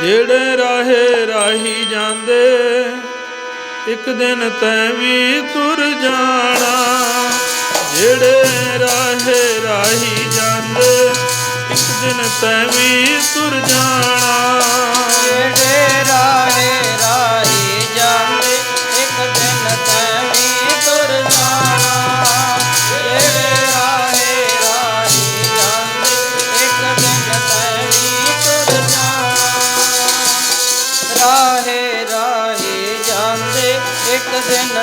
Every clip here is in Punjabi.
ਜਿਹੜੇ ਰਾਹੇ ਰਾਹੀ ਜਾਂਦੇ, ਇੱਕ ਦਿਨ ਤੈਂ ਵੀ ਤੁਰ ਜਾਣਾ। ਜਿਹੜੇ ਰਾਹੇ ਰਾਹੀ ਜਾਂਦੇ, ਇੱਕ ਦਿਨ ਤੈਂ ਵੀ ਤੁਰ ਜਾਣਾ।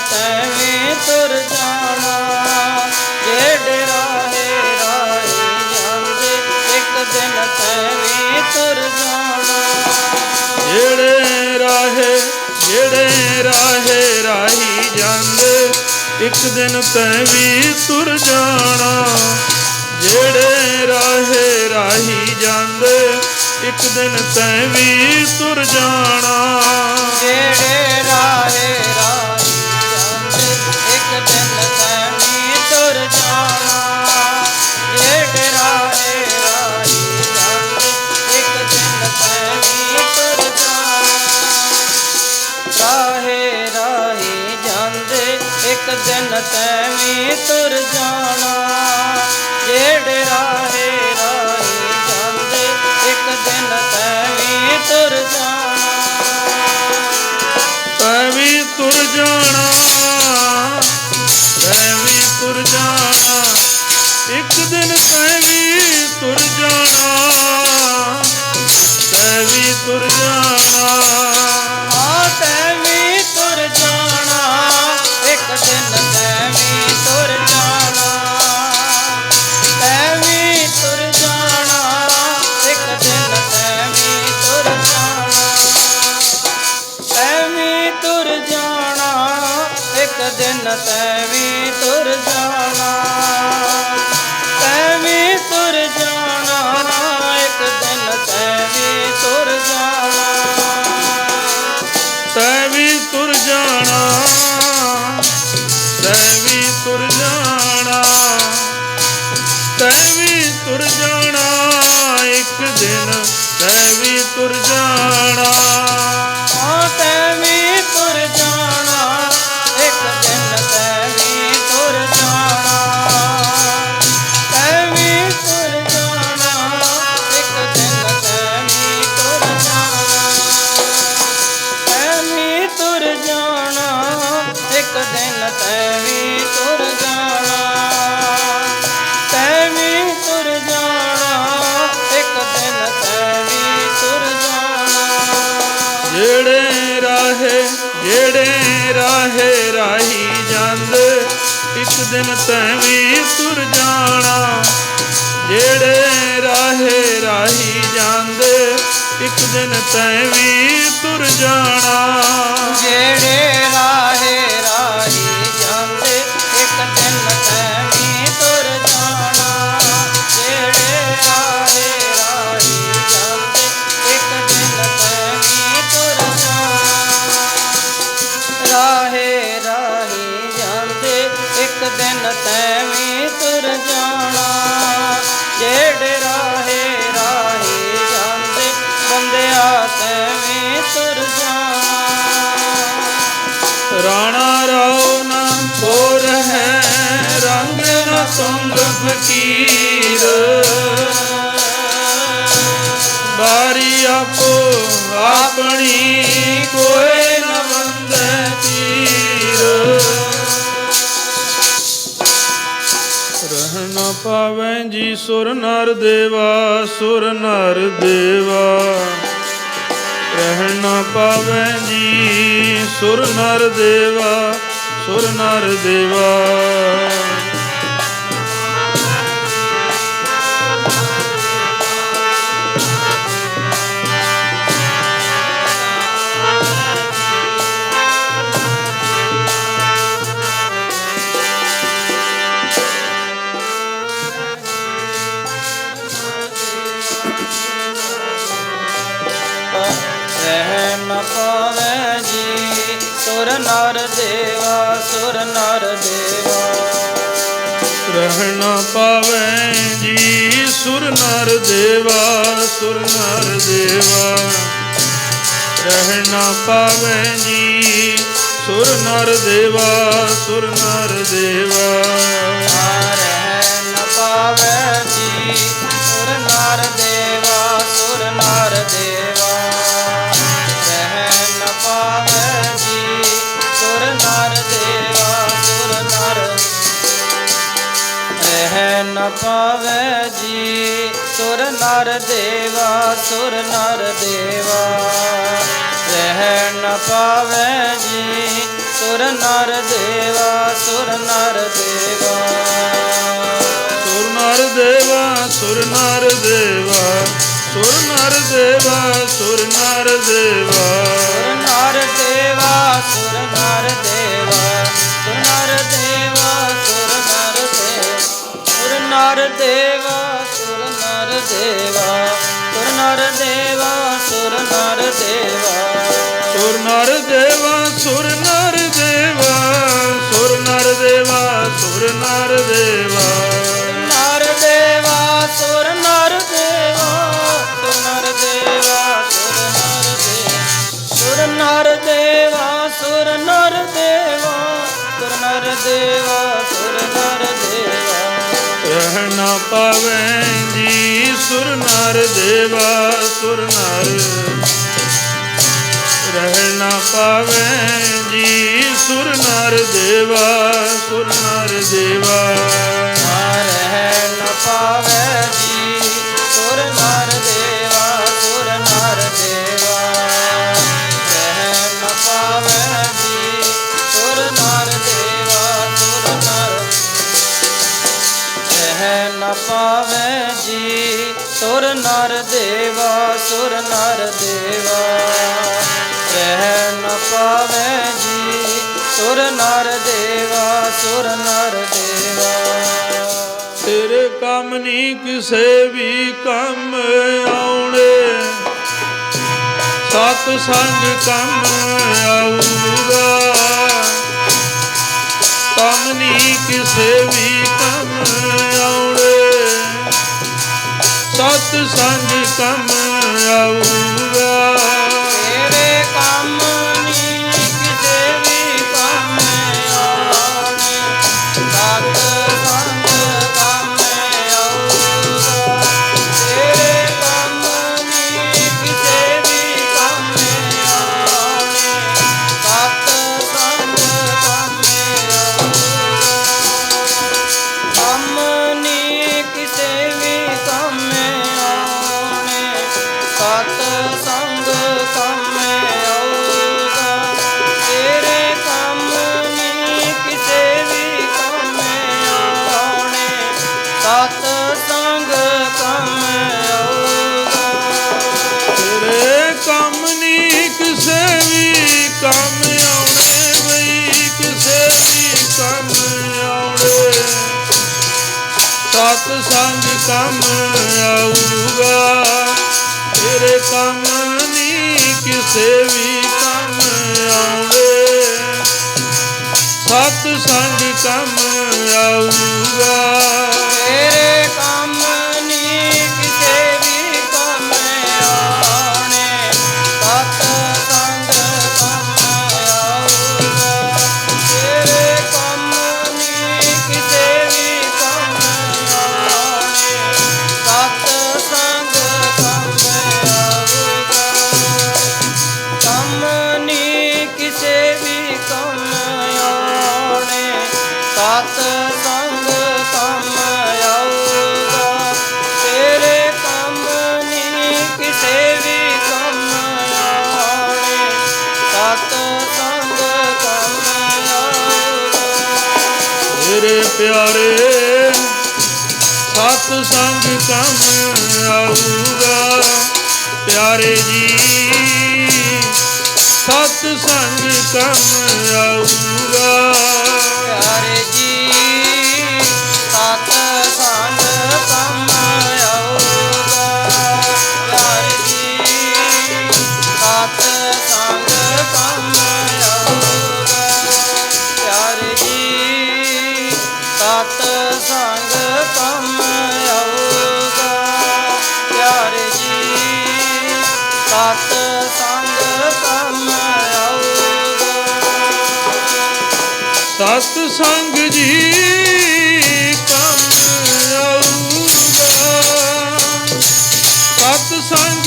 ਦਿਨ ਤੁਰ ਜਾਣਾ ਜਿਹੜੇ ਰਾਹੇ ਰਾਹੀ ਜਾਂਦੇ ਇੱਕ ਦਿਨ ਤੈਂ ਤੁਰ ਜਾਣਾ ਜਿਹੜੇ ਰਾਹੇ ਜਿਹੜੇ ਰਾਹੇ ਰਾਹੀ ਜਾਂਦੇ, ਇੱਕ ਦਿਨ ਤੈਂ ਵੀ ਤੁਰ ਜਾਣਾ। ਜਿਹੜੇ ਰਾਹੇ ਰਾਹੀ ਜਾਂਦੇ, ਇੱਕ ਦਿਨ ਤੈਂ ਵੀ ਤੁਰ ਜਾਣਾ। ਜਿਹੜੇ ਰਾਹੇ ਰਾਹੀ ਦਿਨ ਤੈਂ ਵੀ ਤੁਰ ਜਾਣਾ ਜਿਹੜੇ ਰਾਹੇ ਰਾਹੀ ਜਾਂਦੇ ਇੱਕ ਦਿਨ ਤੈਂ ਵੀ ਤੁਰ ਜਾਣਾ ਰਾਹੇ ਰਾਹੀ ਜਾਂਦੇ ਇੱਕ ਦਿਨ ਤੈਂ ਵੀ ਤੁਰ ਜਾਣਾ ਤੁਰ ਜਾਣਾ। ਆ ਤੈਂ ਵੀ ਤੁਰ ਜਾਣਾ। ਇੱਕ ਦਿਨ ਤੈਂ ਵੀ ਤੁਰ ਜਾਣਾ। ਤੈਂ ਵੀ ਤੁਰ ਜਾਣਾ। ਇੱਕ ਦਿਨ ਤੈਂ ਵੀ ਤੁਰ ਜਾਣਾ। ਤੈਂ ਵੀ ਤੁਰ ਜਾਣਾ। ਇੱਕ ਦਿਨ ਤੈਂ ਵੀ ਤੁਰ ਜਾਣਾ। ਤੁਰ ਜਾਣਾ, ਇੱਕ ਦਿਨ ਤੈਂ ਵੀ ਤੁਰ ਜਾਣਾ। ਆ ਤੈਂ ਵੀ ਤੁਰ ਜਾਣਾ, ਇੱਕ ਦਿਨ ਤੈਂ ਵੀ ਤੁਰ ਜਾਣਾ। ਤੈਂ ਵੀ ਤੁਰ ਜਾਣਾ, ਇੱਕ ਦਿਨ ਤੈਂ ਵੀ ਤੁਰ ਜਾਣਾ। ਤੈਂ ਵੀ ਤੁਰ ਜਾਣਾ, ਇੱਕ ਦਿਨ ਤੈ ਦਿਨ ਤੈ ਵੀ ਤੁਰ ਜਾਣਾ। ਜਿਹੜੇ ਰਾਹੇ ਰਾਹੀ ਜਾਂਦੇ, ਇੱਕ ਦਿਨ ਤੈਂ ਵੀ ਤੁਰ ਜਾਣਾ। ਜਿਹੜੇ ਫਕੀਰ ਬਾਰੀ ਆਪੋ ਆਪਣੀ ਕੋਈ ਨ ਬੰਦੇ ਤੀਰ। ਰਹਿ ਨ ਜੀ ਸੁਰ ਨਰ ਦੇਵਾ, ਸੁਰ ਨਰ ਦੇਵਾ। ਰਹਿ ਨ ਜੀ ਸੁਰ ਨਰ ਦੇਵਾ, ਸੁਰ ਨਰ ਦੇਵਾ। ਸੁਰ ਨਰ ਦੇਵਾ। ਰਹਿ ਨ ਪਾਵੈ ਜੀ ਸੁਰ ਨਰ ਦੇਵਾ ਸੁਰ ਨਰ ਦੇਵਾ। ਰਹਿ ਨਾ ਪਾਵੇ ਜੀ ਸੁਰ ਨਰ ਦੇਵਾ ਸੁਰ ਨਰ ਦੇਵਾ। ਰਹਿ ਨ ਪਾਵੈ ਜੀ ਸੁਰ ਨਰ ਦੇਵਾ ਸੁਰ ਨਰ ਦੇਵਾ। ਨ ਪਾਵੈ ਜੀ। ਸੁਰ ਨਰ ਦੇਵਾ, ਸੁਰ ਨਰ ਦੇਵਾ। ਰਹਿ ਨ ਪਾਵੈ ਜੀ। ਸੁਰ ਨਰ ਦੇਵਾ, ਸੁਰ ਨਰ ਦੇਵਾ। ਸੁਰ ਨਰ ਦੇਵਾ, ਸੁਰ ਨਰ ਦੇਵਾ। ਸੁਰ ਨਰ ਦੇਵਾ, ਸੁਰ ਨਰ ਦੇਵਾ। ਨਰ ਦੇਵਾ ਸੁਰ ਨਰ ਦੇਵਾ ਸੁਰ ਨਰ ਦੇਵਾ ਸੁਰ ਨਰ ਦੇਵਾ ਸੁਰ ਨਰ ਦੇਵਾ ਸੁਰ ਨਰ ਦੇਵਾ ਸੁਰ ਨਰ ਦੇਵਾ ਸੁਰ ਨਰ ਦੇਵਾ ਨਰ ਦੇਵਾ ਸੁਰ ਨਰ ਦੇਵਾ ਸੁਰ ਨਰ ਦੇਵਾ ਸੁਰ ਨਰ ਦੇਵਾ ਸੁਰ ਨਰ ਦੇਵਾ ਸੁਰ ਨਰ ਦੇਵਾ ਸੁਰ ਨਰ ਦੇਵਾ ਸੁਰ ਨਰ ਦੇਵਾ ਰਹਿਣਾ ਪਾਵੇ ਜੀ ਸੁਰ ਨਰ ਦੇਵਾ, ਸੁਰ ਨਰ। ਰਹਿ ਪਾਵੇ ਜੀ ਸੁਰ ਨਰ ਦੇਵਾ, ਸੁਰ ਨਰ ਦੇਵਾ। ਰਹਿ ਨ ਸੁਰ ਨਰ ਦੇਵਾ, ਸੁਰ ਨਰ ਦੇਵਾ। ਰਹਿ ਨ ਪਾਵੈ ਜੀ, ਸੁਰ ਨਰ ਦੇਵਾ, ਸੁਰ ਨਰ ਦੇਵਾ। ਤੇਰੇ ਕੰਮ ਨਹੀਂ ਕਿਸੇ ਵੀ ਕੰਮ ਆਉਣੇ। ਸਤ ਸੰਗ ਕੰਮ ਆਊਗਾ। ਕੰਮ ਨਹੀਂ ਕਿਸੇ ਵੀ ਕੰਮ ਆਉਣੇ। ਸਤ ਸੰਗ ਕੰਮ ਆਊਗਾ ਕੰਮ ਆਊਗਾ। ਤੇਰੇ ਕੰਮ ਨਹੀਂ ਕਿਸੇ ਵੀ ਕੰਮ ਆਉਣੇ ਸਤ ਸੰਗ ਕੰਮ ਆਊਗਾ। ਤੇਰੇ ਕੰਮ ਪਿਆਰੇ ਸਤ ਸੰਗ ਕੰਮ ਆਊਗਾ। ਪਿਆਰੇ ਜੀ ਸਤ ਸੰਗ ਕੰਮ ਆਊਗਾ। ਸੰਗ ਜੀ ਕੰਮ ਆਊਗਾ ਸਤ ਸੰਗ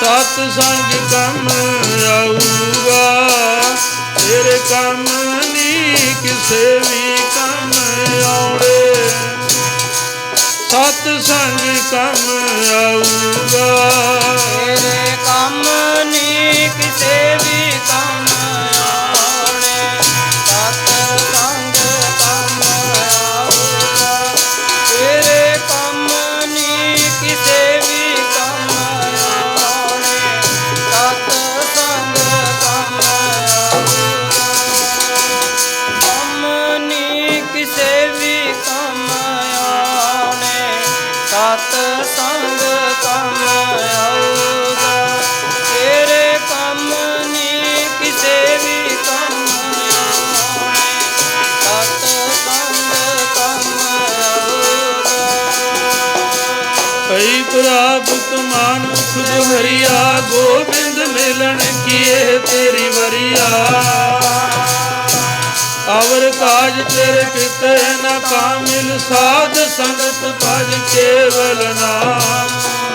ਸਤ ਸੰਗ ਕੰਮ ਆਊਗਾ ਤੇਰੇ ਕੰਮ ਨਹੀਂ ਕਿਸੇ ਵੀ ਕੰਮ ਆਉਣੇ। ਸਤ ਸੰਗ ਕੰਮ ਸਤ ਸੰਗ ਕੰਮ ਆਊਗਾ ਤੇਰੇ ਕੰਮ ਨੀ ਕਿਸੇ ਵੀ ਕੰਮ ਆਉਣੇ ਸਤ ਸੰਗ ਕੰਮ ਆਊਗਾ ਕਈ ਪ੍ਰਾਪਤ ਮਾਨੁਖ ਹਰੀਆ, ਗੋਬਿੰਦ ਮਿਲਣ ਕੀਏ ਤੇਰੀ ਵਰੀਆ। ਅਵਰ ਕਾਜ ਤੇਰੇ ਕਿਤੇ ਨਾ ਕਾਮਿਲ ਸਾਧ ਸੰਗਤ ਭਜ ਕੇਵਲ ਨਾਮ।